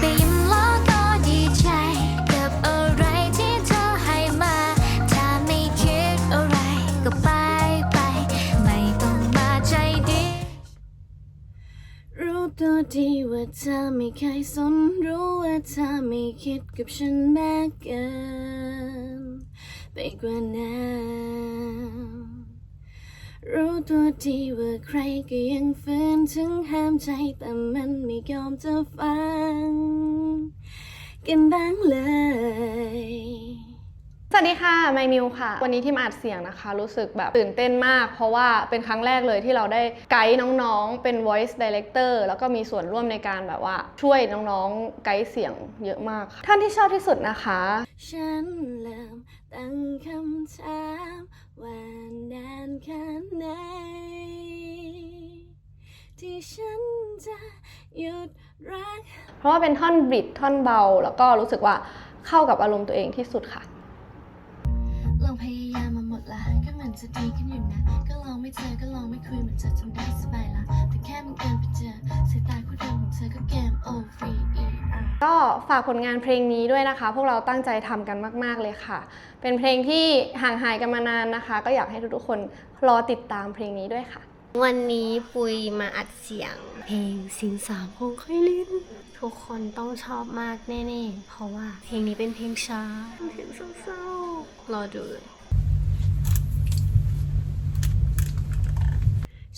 ไปยิ้มแล้วก็ดีใจ กับอะไรที่เธอให้มา ถ้าไม่คิดอะไรก็ไปไป ไม่ต้องมาใจดี รู้ตัวดีว่าเธอไม่เคยสนรู้ว่าเธอไม่คิดกับฉันแม้เกิน ไปกว่านั้น รู้ตัวทีว่าใครก็ยังฝืนถึงห้ามใจแต่มันไม่ยอมจะฟัง กันบ้างเลย สวัสดีค่ะ ไมมิวค่ะ วันนี้ทีมอัดเสียงนะคะ รู้สึกแบบตื่นเต้นมาก เพราะว่าเป็นครั้งแรกเลยที่เราได้ไกด์น้องๆ เป็น voice director แล้วก็มีส่วนร่วมในการแบบว่าช่วยน้องๆ ไกด์เสียงเยอะมากค่ะท่านที่ชอบที่สุดนะคะ ฉันเริ่มตั้งคำถามว่านานแค่ไหนที่ฉันจะหยุดรัก เพราะว่าเป็นท่อนบริดท่อนเบา แล้วก็รู้สึกว่าเข้ากับอารมณ์ตัวเองที่สุดค่ะ ลองพยายามมาหมดละก็เหมือนจะดีขึ้นอยู่นะ ก็ลองไม่เจอก็ลองไม่คุยเหมือนจะทำได้สบายละแต่แค่มันเอินไปเจอสายตาคู่เดิมของเธอก็เกมโอฟรีก็ฝากผลงานเพลงนี้ด้วยนะคะ พวกเราตั้งใจทำกันมาก ๆ เลยค่ะ เป็นเพลงที่ห่างหายกันมานานนะคะ ก็อยากให้ทุกๆคนรอติดตามเพลงนี้ด้วยค่ะ วันนี้ปุยมาอัดเสียง เพลงสินสามของค่อยลินทุกคนต้องชอบมากแน่ๆ เพราะว่าเพลงนี้เป็นเพลงช้าเพลงเศร้าๆรอดูเลย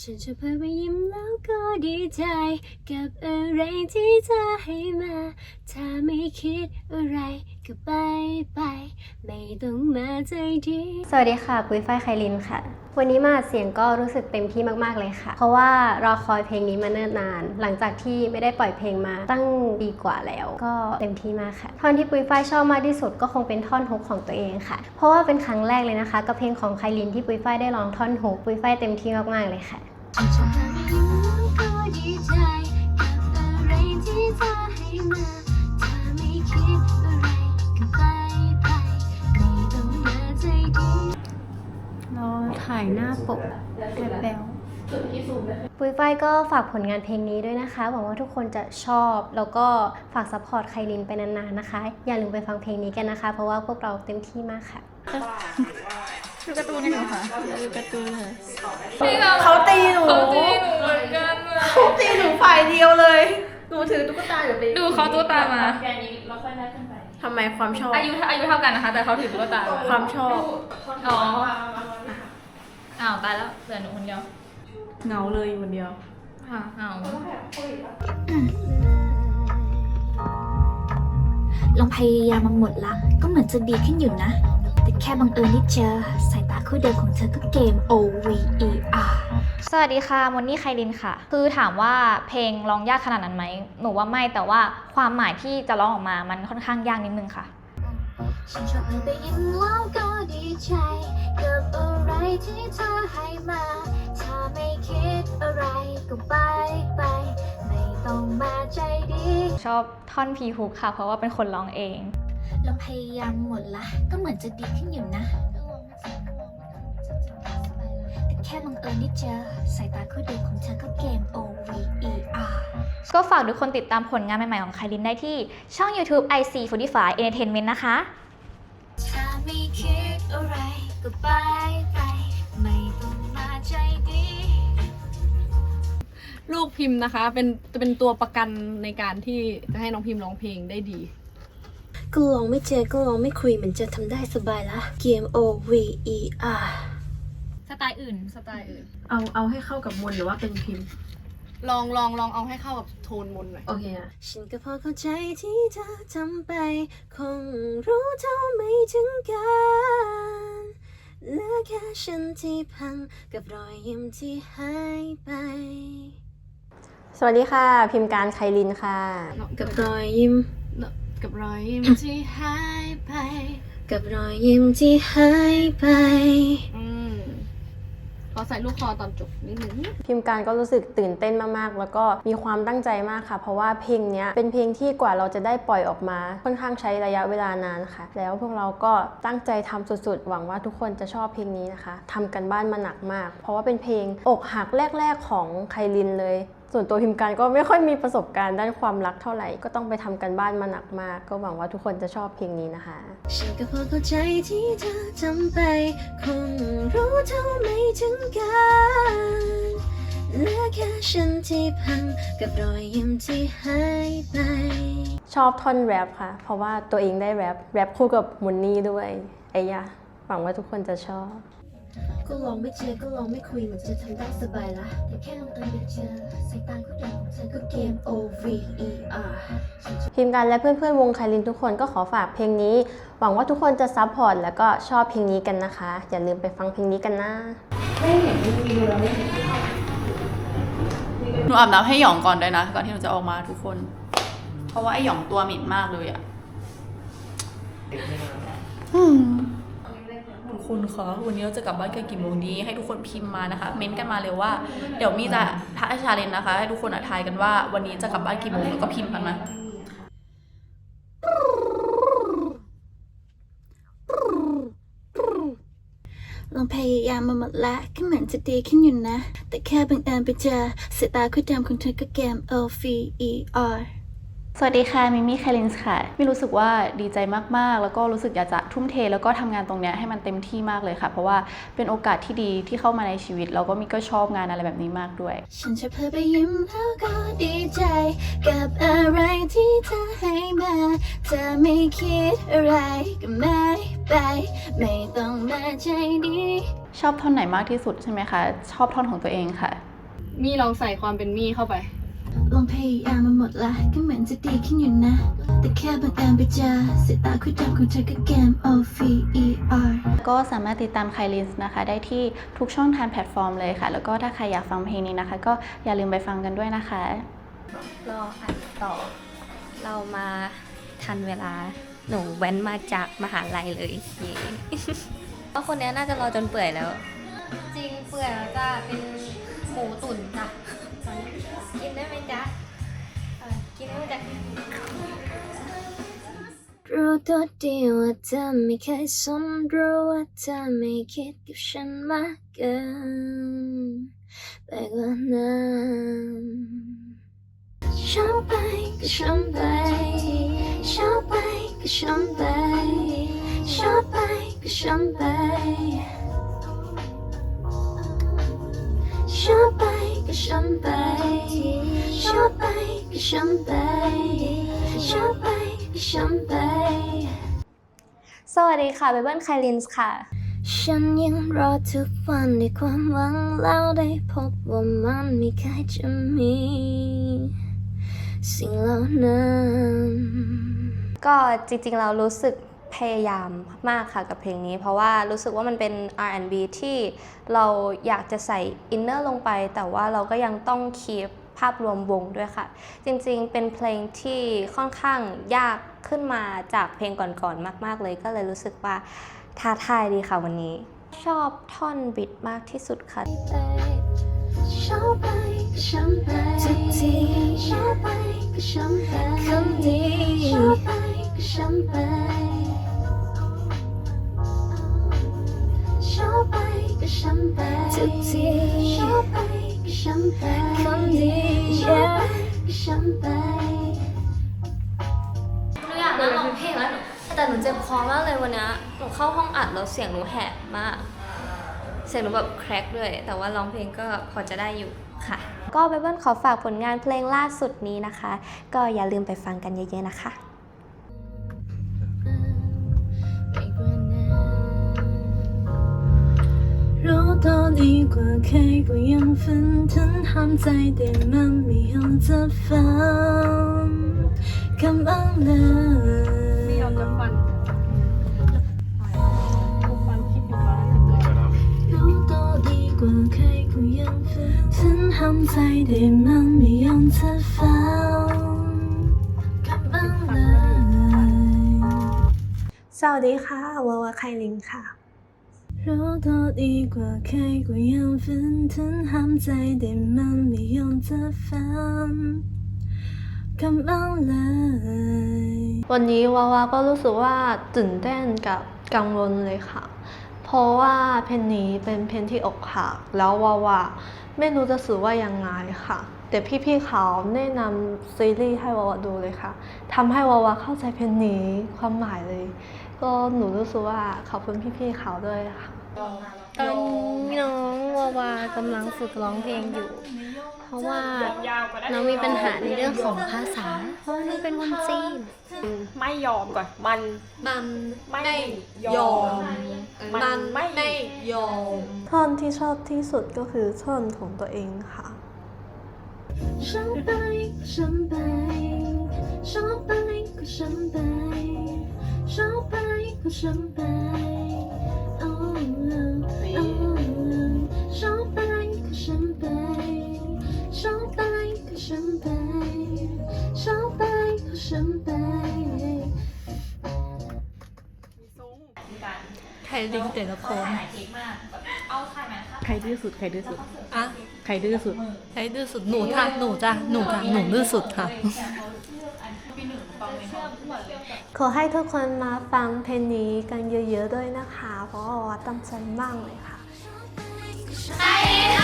ฉันจะพาไปยิ้มแล้วก็ดีใจ กับอะไรที่เธอให้มา ถ้าไม่คิดอะไร ก็ไปไป ไม่ต้องมาใจดีสวัสดีค่ะ ปุ้ยฝ้ายไคลินค่ะ วันนี้มาอัดเสียงก็รู้สึกเต็มที่มากๆเลยค่ะ เพราะว่ารอคอยเพลงนี้มาเนิ่นนาน หลังจากที่ไม่ได้ปล่อยเพลงมาตั้งปีกว่าแล้ว ก็เต็มที่มากค่ะ ท่อนที่ปุ้ยฝ้ายชอบมากที่สุดก็คงเป็นท่อนฮุกของตัวเองค่ะ เพราะว่าเป็นครั้งแรกเลยนะคะ กับเพลงของไคลินที่ปุ้ยฝ้ายได้ร้องท่อนฮุกปุ้ยฝ้ายเต็มที่มากๆเลยค่ะฉันจะพาไปยิ้มแล้วก็ดีใจกับอะไรที่เธอให้มาถ้าไม่คิดอะไร ก็ไปไปไม่ต้องมาใจดีเราถ่ายหน้าปกแบ๊วปุ้ยฝ้ายก็ฝากผลงานเพลงนี้ด้วยนะคะ หวังว่าทุกคนจะชอบ แล้วก็ฝากซัพพอร์ตไคลินไปนานๆนะคะ อย่าลืมไปฟังเพลงนี้กันนะคะ เพราะว่าพวกเราเต็มที่มากค่ะเขาตีหนูเขาตีหนูเหมือนกันเขาตีหนูฝ่ายเดียวเลย หนูถือตุ๊กตาอยู่ไปดูเขาตุ๊กตามา ทำไมความชอบ อายุอายุเท่ากันนะคะ แต่เขาถือตุ๊กตาความชอบ อ๋ออ้าวตายแล้วเหลือหนูคนเดียวเหงาเลยอยู่คนเดียวค่ะอ้าวลองพยายามมาหมดละ ก็เหมือนจะดีขึ้นอยู่นะ แต่แค่บังเอิญที่เจอสายตาคู่เดิมของเธอก็เกม O V E R สวัสดีค่ะมอนนี่ไคลินค่ะ คือถามว่าเพลงร้องยากขนาดนั้นไหม หนูว่าไม่ แต่ว่าความหมายที่จะร้องออกมา มันค่อนข้างยากนิดนึงค่ะ ฉันชอบเธอไปยิ้มแล้วก็ดีใจกับอะไรที่เธอให้มา ถ้าไม่คิดอะไรก็ไปไป ไม่ต้องมาใจดี ชอบท่อนพีฮุกค่ะ เพราะว่าเป็นคนร้องเองลองพยายามหมดละ ก็เหมือนจะดีขึ้นอยู่นะ ค่บังเอิญที่เจอสายตาคู่เดิมของเธอก็เกม O V E R ก็ฝากทุกคนติดตามผลงานใหม่ ๆ ของไคลินได้ที่ช่อง YouTube IC45 Entertainment นะคะถ้าไม่คิดอะไรก็ไปไปไม่ต้องมาใจดี ลูกพิมพ์นะคะ เป็นเป็นตัวประกันในการที่จะให้น้องพิมพ์ร้องเพลงได้ดี ก็ลองไม่เจอก็ลองไม่คุยเหมือนจะทำได้สบายละเกม O V E R สไตล์อื่น สไตล์อื่น เอาเอาให้เข้ากับมนต์หรือว่าเป็นพิมพ์ ลองลองลองเอาให้เข้ากับโทนมนต์หน่อย โอเคอะฉันก็พอเข้าใจที่เธอทำไป คงรู้เท่าไม่ถึงกันเหลือแค่ฉันที่พังกับรอยยิ้มที่หายไป สวัสดีค่ะ พิมพ์การไคลินค่ะ กับรอยยิ้ม กับรอยยิ้มที่หายไป กับรอยยิ้มที่หายไป อืม ขอใส่ลูกคอตอนจบนิดนึงพิมการก็รู้สึกตื่นเต้นมากๆ แล้วก็มีความตั้งใจมากค่ะ เพราะว่าเพลงนี้เป็นเพลงที่กว่าเราจะได้ปล่อยออกมา ค่อนข้างใช้ระยะเวลานานค่ะ แล้วพวกเราก็ตั้งใจทำสุดๆ หวังว่าทุกคนจะชอบเพลงนี้นะคะทำกันบ้านมาหนักมาก เพราะว่าเป็นเพลงอกหักแรก ๆ ของไคลินเลย ส่วนตัวพิมพ์การก็ไม่ค่อยมีประสบการณ์ด้านความรักเท่าไหร่ ก็ต้องไปทำกันบ้านมาหนักมาก ก็หวังว่าทุกคนจะชอบเพลงนี้นะคะฉันก็พอเข้าใจที่เธอทำไป คงรู้เท่าไม่ถึงกันเหลือแค่ฉันที่พังกับรอยยิ้มที่หายไป ชอบท่อนแรปค่ะ เพราะว่าตัวเองได้แรปแรปคู่กับมุนนี่ด้วยไอ้ยะหวังว่าทุกคนจะชอบ ก็ลองไม่เจอก็ลองไม่คุยเหมือนจะทำได้สบายละแต่แค่ลองเอิญไปเจอสายตาคู่เดียวของเธอก็เกม O V E R ทีมงานและเพื่อนๆวงไคลินทุกคนก็ขอฝากเพลงนี้ หวังว่าทุกคนจะซัพพอร์ตแล้วก็ชอบเพลงนี้กันนะคะ อย่าลืมไปฟังเพลงนี้กันนะหนูอาบน้ำให้หยองก่อนด้วยนะ ก่อนที่หนูจะออกมาทุกคน เพราะว่าไอหยองตัวเหม็นมากเลยอะอืมทุก คนคะวันนี้เราจะกลับบ้านกันกี่โมงดี ให้ทุกคนพิมพ์มานะคะ เม้นต์กันมาเลยว่า เดี๋ยวมีจะท้าชาเลนนะคะ ให้ทุกคนอะทายกันว่าวันนี้จะกลับบ้านกี่โมงแล้วก็พิมพ์กันมาลองพยายามมาหมดละก็เหมือนจะดีขึ้นอยู่นะ แต่แค่บังเอิญไปเจอสายตาคู่ดิมของเธอก็เกม O V E R สวัสดีค่ะมิมี่แคลินส์ค่ะมีรู้สึกว่าดีใจมากๆ แล้วก็รู้สึกอยากจะทุ่มเท แล้วก็ทำงานตรงเนี้ยให้มันเต็มที่มากเลยค่ะ เพราะว่าเป็นโอกาสที่ดีที่เข้ามาในชีวิต แล้วก็มิก็ชอบงานอะไรแบบนี้มากด้วย ฉันจะเพิ่ไปยิ้มแล้วก็ดีใจ กับอะไรที่เธอให้มาเธอไม่คิดอะไรก็ไม่ไป ไม่ต้องมาใจดี ชอบท่อนไหนมากที่สุดใช่ไหมคะ ชอบท่อนของตัวเองค่ะ มี่ลองใส่ความเป็นมี่เข้าไป ลองพยายามมาหมดละก็เหมือนจะดีขึ้นอยู่นะ แต่แค่บังเอิญไปเจอสายตาคู่เดิมของเธอก็เกม O V E R ก็สามารถติดตามไคลินส์นะคะ ได้ที่ทุกช่องทางแพลตฟอร์มเลยค่ะ แล้วก็ถ้าใครอยากฟังเพลงนี้นะคะ ก็อย่าลืมไปฟังกันด้วยนะคะรออัดต่อ เรามาทันเวลาหนูแว้นมาจากมหาลัยเลยเย่เพราะคนนี้น่าจะรอจนเปื่อยแล้ว จริงเปื่อยแล้วจ้ะเป็นหมูตุ๋น รู้ตัวดีว่าเธอไม่เคยสนรู้ว่าเธอไม่คิดกับฉันมากเกินไปกว่านั้นช้ำไปก็ช้ำไปช้ำไปก็ช้ำไปช้ำไปก็ช้ำไปช้ำไปก็ช้ำไปช้ำไปก็ช้ำไปช้ำไป ก็ช้ำไป สวัสดีค่ะเบเบิลไคลินส์ค่ะ ฉันยังรอทุกวันด้วยความหวังแล้วได้พบว่ามันไม่เคยจะมี สิ่งเหล่านั้นก็จริงๆเรารู้สึกพยายามมากค่ะกับเพลงนี้ เพราะว่ารู้สึกว่ามันเป็น R&B ที่เราอยากจะใส่อินเนอร์ลงไป แต่ว่าเราก็ยังต้องคีปาพรวมวงด้วยค่ะ จริงๆ เป็นเพลงที่ค่อนข้างยากขึ้นมาจากเพลงก่อนๆ มาก ๆ เลย ก็เลยรู้สึกว่าท้าทายดีค่ะวันนี้ ชอบท่อนบิดมากที่สุดค่ะช้ำไปก็ช้ำไปทุกทีช้ำไปก็ช้ำไปคำดีช้ำไปก็ช้ำไปช้ำไปก็ช้ำไปทุกทีช้ำไป ก็ช้ำไปคำดีช้ำไปก็ช้ำไปหนูอยากนั่งร้องเพลงแล้วหนูแต่หนูเจ็บคอมากเลยวันนี้หนูเข้าห้องอัดแล้วเสียงหนูแหบมาก เสียงหนูแบบแครกด้วย แต่ว่าร้องเพลงก็พอจะได้อยู่ค่ะ ก็เบเบิลขอฝากผลงานเพลงล่าสุดนี้นะคะ ก็อย่าลืมไปฟังกันเยอะๆนะคะ รู้多ดีกว่าใครก็ยังฝันถึงห้ามใจแต่มันไม่ยอมจะฟังกำลังเลยไม่ยอมจะฟันฟันคิดอยู่ว่ารู้ตัวดีกว่าใครก็ยังฝันถึงห้ามใจแต่มันไม่ยอมจะฟังกำลังเลยสวัสดีค่ะวาวาไคลินค่ะ รู้ตัวดีกว่าใครก็ยังฝันถึงห้ามใจแต่มันไม่ยอมจะฟังกำลังเลย วันนี้วาวาก็รู้สึกว่าตื่นเต้นกับกังวลเลยค่ะ เพราะว่าเพลงนี้เป็นเพลงที่อกหักแล้ววาวาไม่รู้จะสื่อว่ายังไงค่ะ แต่พี่ๆเขาแนะนำซีรีส์ให้วาวาดูเลยค่ะทำให้วาวาเข้าใจเพลงนี้ความหมายเลย ก็หนูรู้สึกว่าขอบคุณพี่ๆเขาด้วยค่ะตอนนี้น้องวาวากำลังฝึกร้องเพลงอยู่ เพราะว่าน้องมีปัญหาในเรื่องของภาษา เพราะว่าน้องเป็นคนจีน ไม่ยอมก่อน มัน มันไม่ยอม มันไม่ยอมท่อนที่ชอบที่สุดก็คือท่อนของตัวเองค่ะ ชอบไปก็ฉันไปชอบไปก็ฉันไปชอบไปก็ฉันไปโอ้โอ้ชอบไปก็ฉันไปชอบไปก็ฉันไปชอบไปก็ฉันไปใครลิงแต่ละคน ใครดื้อสุด ใครดื้อสุด อะใครดื้อสุด ใครดื้อสุดหนูค่ะหนูจ้ะหนูค่ะหนูดื้อสุดค่ะ ขอให้ทุกคนมาฟังเพลงนี้กันเยอะๆด้วยนะคะ เพราะว่าตั้งใจมากเลยค่ะ ใครท